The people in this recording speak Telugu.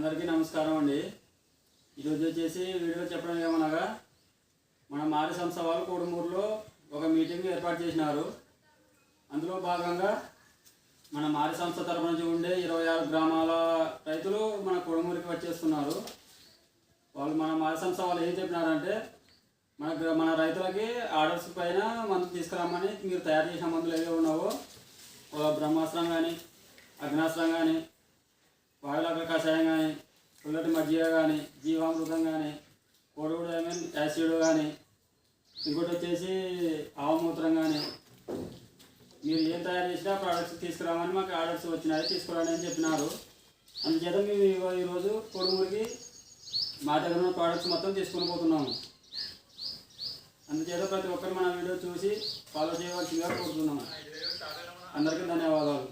అందరికీ నమస్కారం అండి. ఈరోజు వచ్చేసి వీడియో చెప్పడం ఏమనగా మన మారి సంస్థ వాళ్ళు కోడుమూరులో ఒక మీటింగ్ ఏర్పాటు చేసినారు. అందులో భాగంగా మన మారి సంస్థ తరపు నుంచి ఉండే ఇరవై ఆరు గ్రామాల రైతులు మన కొడుమూరికి వచ్చేస్తున్నారు. వాళ్ళు మన మారి సంస్థ వాళ్ళు ఏం చెప్పినారంటే మన మన రైతులకి ఆర్డర్స్ పైన మందులు తీసుకురామని మీరు తయారు చేసిన మందులు ఏవే ఉన్నావో బ్రహ్మాస్త్రం కానీ అగ్నాస్త్రం కానీ వాయులాక కషాయం కానీ మజ్జిగ కానీ జీవామృతం కానీ కోడుగుడు ఐ మీన్ యాసిడ్ కానీ ఇంకోటి వచ్చేసి ఆవమూత్రం కానీ మీరు ఏం తయారు చేసినా ప్రోడక్ట్స్ తీసుకురామని మాకు ఆర్డర్స్ వచ్చినాయి తీసుకురాని అని చెప్పినారు. అందుచేత మేము ఈరోజు కొడుమూరికి మా దగ్గర ఉన్న ప్రోడక్ట్స్ మొత్తం తీసుకొని పోతున్నాము. అందుచేత ప్రతి ఒక్కరు మన వీడియో చూసి ఫాలో చేయవలసిందిగా కోరుతున్నాము. అందరికీ ధన్యవాదాలు.